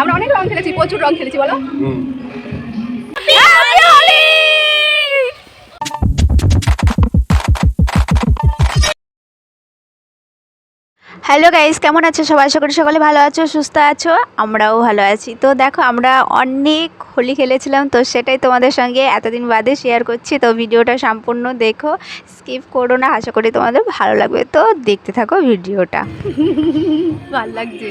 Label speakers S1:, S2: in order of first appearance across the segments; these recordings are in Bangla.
S1: আমরা অনেক রং খেলেছি প্রচুর রং খেলেছি বলো।
S2: হ্যালো গাইস কেমন আছো? সবাই আশা করি সকলে ভালো আছো সুস্থ আছো আমরাও ভালো আছি। তো দেখো আমরা অনেক হোলি খেলেছিলাম তো সেটাই তোমাদের সঙ্গে এতদিন বাদে শেয়ার করছি। তো ভিডিওটা সম্পূর্ণ দেখো স্কিপ করো না আশা করি তোমাদের ভালো লাগবে। তো দেখতে থাকো ভিডিওটা।
S1: ভালো লাগছে।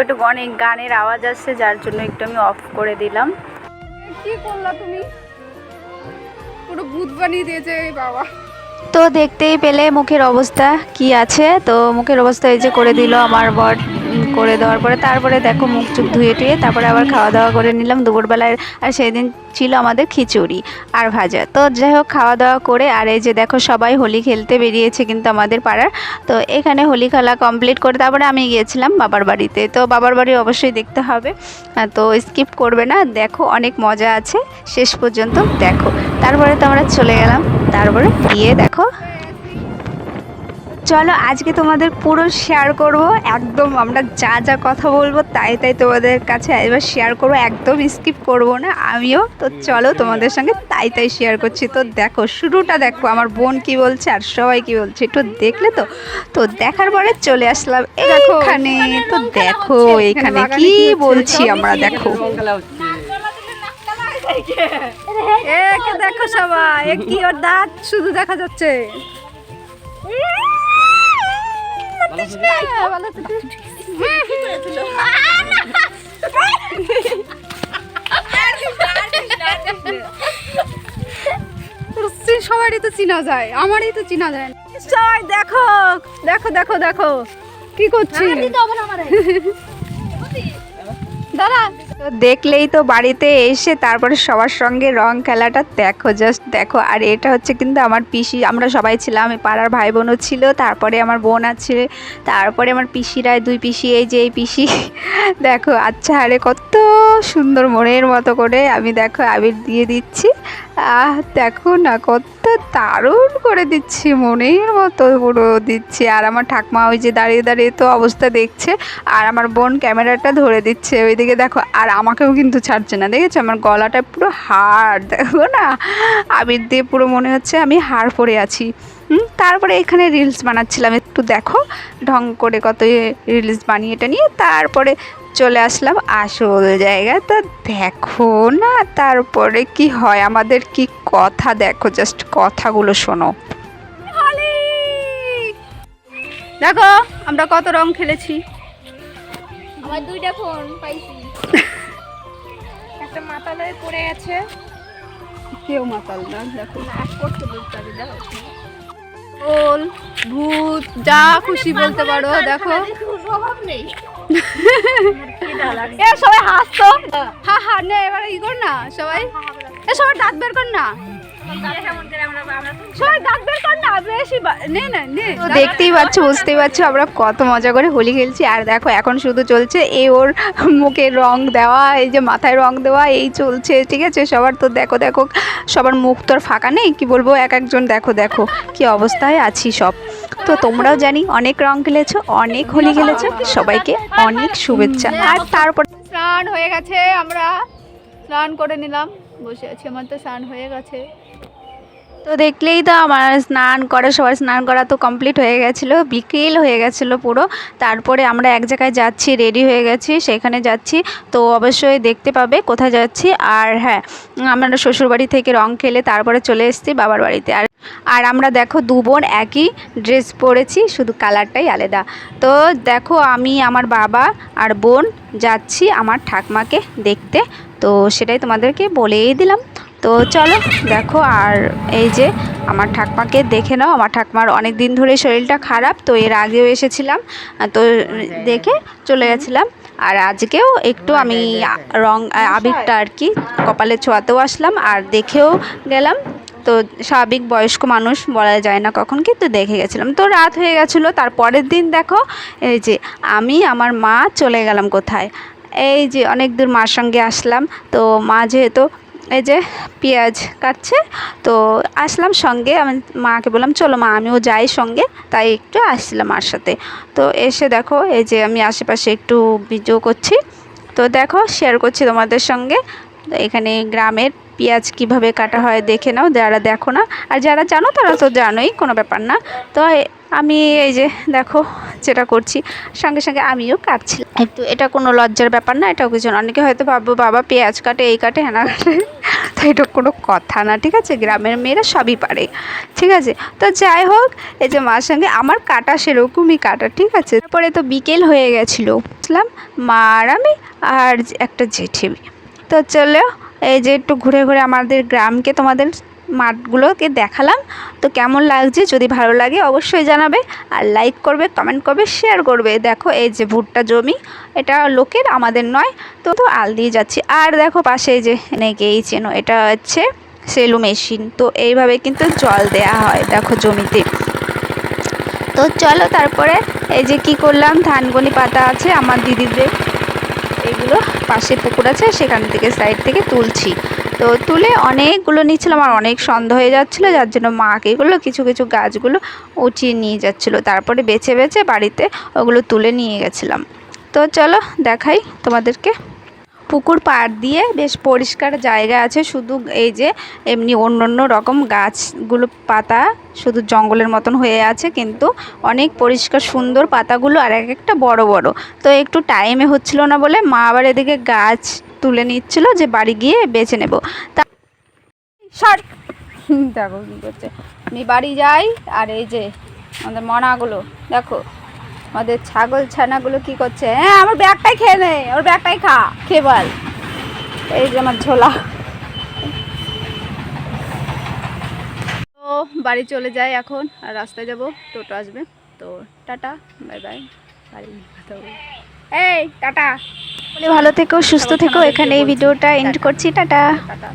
S2: একটু অনেক গানের আওয়াজ আসছে যার জন্য একটু আমি অফ করে দিলাম।
S1: কি করলা তুমি? পুরো ভূত বানিয়ে দিয়েছে এই বাবা।
S2: তো দেখতেই পেলে মুখের অবস্থা কি আছে। তো মুখের অবস্থা এই যে করে দিল আমার বর। উম, করে দেওয়ার পরে তারপরে দেখো মুখ চুখ ধুয়ে টুয়ে তারপরে আবার খাওয়া দাওয়া করে নিলাম। দুপুরবেলায় আর সেদিন ছিল আমাদের খিচুড়ি আর ভাজা। তো যাই হোক, খাওয়া দাওয়া করে আর এই যে দেখো সবাই হোলি খেলতে বেরিয়েছে কিন্তু আমাদের পাড়ার। তো এখানে হোলি খেলা কমপ্লিট করে তারপরে আমি গিয়েছিলাম বাবার বাড়িতে। তো বাবার বাড়ি অবশ্যই দেখতে হবে। তো স্কিপ করবে না। দেখো অনেক মজা আছে। শেষ পর্যন্ত দেখো। তারপরে তো আমরা চলে গেলাম। তারপরে গিয়ে দেখো চলো আজকে তোমাদের পুরো শেয়ার করব। একদম আমরা যা যা কথা বলব তাই তাই তোমাদের কাছে এবার শেয়ার করব। একদম স্কিপ করব না, আমিও। তো চলো তোমাদের সঙ্গে তাই তাই শেয়ার করছি। তো দেখো, শুরুটা দেখো, আমার বোন কি বলছে আর সবাই কি বলছে, একটু দেখলে তো? তো দেখার পরে চলে আসলাম এখানে তো দেখো, এখানে কি বলছি আমরা, দেখো।
S1: দেখো সবাই কি ওর দাঁত? শুধু দেখা যাচ্ছে। সবারই তো চিনা যায় আমারই তো চিনা যায় না। সবাই দেখো দেখো দেখো দেখো। কি করছি দাদা
S2: তো দেখলেই তো বাড়িতে এসে তারপরে সবার সঙ্গে রং খেলাটা দেখো জাস্ট দেখো। আর এটা হচ্ছে কিন্তু আমার পিসি, আমরা সবাই ছিলাম পাড়ার ভাই বোনও ছিল, তারপরে আমার বোন আছে, তারপরে আমার পিসিরা দুই পিসি, এই যে এই পিসি। দেখো আচ্ছা আরে কত সুন্দর মনের মতো করে আমি দেখো, আবির দিয়ে দিচ্ছি। আহ, দেখো না কত দারুণ করে দিচ্ছি, মনের মতো পুরো দিচ্ছি। আর আমার ঠাকমা ওই যে দাঁড়িয়ে দাঁড়িয়ে তো অবস্থা দেখছে, আর আমার বোন ক্যামেরাটা ধরে দিচ্ছে। ওইদিকে দেখো, আর আমাকেও কিন্তু ছাড়ছে না, দেখেছ? আমার গলাটা পুরো হাড়, দেখো না? আবির দিয়ে পুরো মনে হচ্ছে আমি হাড় পরে আছি। তারপরে এখানে রিলস বানাচ্ছিলাম, একটু দেখো, ঢং করে কত রিলস বানিয়ে এটা নিয়ে। তারপরে চলে আসলাম আসল জায়গা। তো দেখো না তারপরে কি হয়? আমাদের কি কথা? দেখো জাস্ট কথাগুলো শোনো।
S1: দেখো আমরা কত রং খেলেছি।
S3: আমার দুইটা ফোন পাইছি। একটা মাতালে পড়ে আছে।
S1: কেউ মাতাল না দেখো।
S3: নাচ করতে বলতে দেখো।
S1: ভূত যা খুশি বলতে পারো দেখো।
S3: অভাব নেই।
S1: সবাই হাসতো হা হা, নে, এবারে ই কর না, সবাই। এ সবাই দাঁত বের কর না। সবাই দাঁত বের কর না বেশি নে না নে।
S2: দেখতেই পাচ্ছ বুঝতেই পারছ আমরা কত মজা করে হোলি খেলছি। আর দেখো এখন শুধু চলছে এই ওর মুখে রং দেওয়া এই যে মাথায় রং দেওয়া এই চলছে ঠিক আছে? সবার তো দেখো দেখো সবার মুখ তো আর ফাঁকা নেই কি বলব? এক একজন দেখো দেখো কি অবস্থায় আছি সব। তো তোমরাও জানি অনেক রং খেলেছো অনেক হোলি খেলেছো সবাইকে অনেক শুভেচ্ছা। আর তারপর
S1: স্নান হয়ে গেছে আমরা স্নান করে নিলাম। বসে আছি আমার তো স্নান হয়ে গেছে।
S2: তো দেখলেই তো আমার স্নান করা, সবার স্নান করা তো কমপ্লিট হয়ে গেছিল, বিকেল হয়ে গেছিল পুরো। তারপরে আমরা এক জায়গায় যাচ্ছি রেডি হয়ে গেছি, সেখানে যাচ্ছি। তো অবশ্যই দেখতে পাবে কোথায় যাচ্ছি। আর হ্যাঁ আমরা শ্বশুরবাড়ি থেকে রং খেলে তারপরে চলে এসেছি বাবার বাড়িতে। আর আর আমরা দেখো দু বোন একই ড্রেস পরেছি, শুধু কালারটাই আলাদা। তো দেখো আমি, আমার বাবা আর বোন যাচ্ছি আমার ঠাকমাকে দেখতে। তো সেটাই তোমাদেরকে বলেই দিলাম। তো চলো দেখো, আর এই যে আমার ঠাকমাকে দেখে নাও। আমার ঠাকমার অনেক দিন ধরে শরীরটা খারাপ, তো এর আগেও এসেছিলাম, তো দেখে চলে গেছিলাম। আর আজকেও একটু আমি রং, আবিরটা আর কি কপালে ছোঁয়াতেও আসলাম, আর দেখেও গেলাম। তো স্বাভাবিক বয়স্ক মানুষ বলা যায় না কখন, কিন্তু দেখে গেছিলাম। তো রাত হয়ে গেছিল, তার পরের দিন দেখো, এই যে আমি, আমার মা চলে গেলাম কোথায়? এই যে অনেক দূর মার সঙ্গে আসলাম, তো মা যেহেতু এই যে পেঁয়াজ কাটছে, তো আসলাম সঙ্গে, আমি মাকে বললাম, চলো মা, আমিও যাই সঙ্গে। তাই একটু আসছিলাম মার সাথে। তো এসে দেখো, এই যে আমি আশেপাশে একটু ভিডিও করছি। তো দেখো শেয়ার করছি তোমাদের সঙ্গে। এখানে গ্রামের পেঁয়াজ কীভাবে কাটা হয়, দেখে নাও, যারা দেখো না। আর যারা জানো, তারা তো জানোই, কোনো ব্যাপার না। তো আমি এই যে দেখো যেটা করছি, সঙ্গে সঙ্গে আমিও কাটছিলাম। একটু এটা কোনো লজ্জার ব্যাপার না, এটাও কিছু না। অনেকে হয়তো ভাববো, বাবা, পেঁয়াজ কাটে, এই কাটে হ্যানা কাটে। তো এটা কোনো কথা না, ঠিক আছে? গ্রামের মেয়েরা সবই পারে, ঠিক আছে? তো যাই হোক, এই যে মার সঙ্গে আমার কাটা সেরকমই কাটা, ঠিক আছে? তারপরে তো বিকেল হয়ে গেছিল, বুঝলাম? মা আর আমি আর একটা জেঠিমি। তো চলো, এই যে একটু ঘুরে ঘুরে আমাদের গ্রামকে তোমাদের মাঠগুলোকে দেখালাম। তো কেমন লাগছে? যদি ভালো লাগে অবশ্যই জানাবে। আর লাইক করবে কমেন্ট করবে শেয়ার করবে। দেখো, এই যে ভুট্টা জমি, এটা লোকের, আমাদের নয়। তো তো আল দিয়ে যাচ্ছি। আর দেখো পাশে যে নেগেই চেনো, এটা হচ্ছে সেলু মেশিন। তো এইভাবে কিন্তু জল দেয়া হয় দেখো জমিতে। তো চলো তারপরে এই যে কি করলাম ধানগনি পাতা আছে আমার দিদিদের। এগুলো পাশে পুকুর আছে, সেখান থেকে সাইড থেকে তুলছি। তো তুলে অনেকগুলো নিচ্ছিলাম আর অনেক সন্দেহ হয়ে যাচ্ছিল, যার জন্য মাকে এগুলো, কিছু কিছু গাছগুলো উঠিয়ে নিয়ে যাচ্ছিল। তারপরে বেছে বেছে বাড়িতে ওগুলো তুলে নিয়ে গেছিলাম। তো চলো দেখাই তোমাদেরকে। পুকুর পাড় দিয়ে বেশ পরিষ্কার জায়গা আছে। শুধু এই যে এমনি অন্য অন্য রকম গাছগুলো পাতা শুধু জঙ্গলের মতন হয়ে আছে, কিন্তু অনেক পরিষ্কার সুন্দর পাতাগুলো আর এক একটা বড় বড়। তো একটু টাইমে হচ্ছিল না বলে মা আবার এদিকে গাছ তুলে নিচ্ছিল যে বাড়ি গিয়ে বেছে নেব। তা
S1: সর, দেখো কি করছে। আমি বাড়ি যাই আর এই যে আমাদের মনাগুলো, দেখো। আমাদের ছাগল ছানাগুলো কি করছে? হ্যাঁ আমার ব্যাগটাই খেয়ে নে ওর ব্যাগটাই খা। খেয়ে বল। এই যে আমার ঝোলা। তো বাড়ি চলে যাই এখন আর রাস্তায় যাব টোটো আসবে। তো টাটা বাই বাই। বাড়ি এই টাটা।
S2: ভালো থেকো সুস্থ থেকো এখানে এই ভিডিওটা এন্ড করছি টাটা।
S1: টাটা।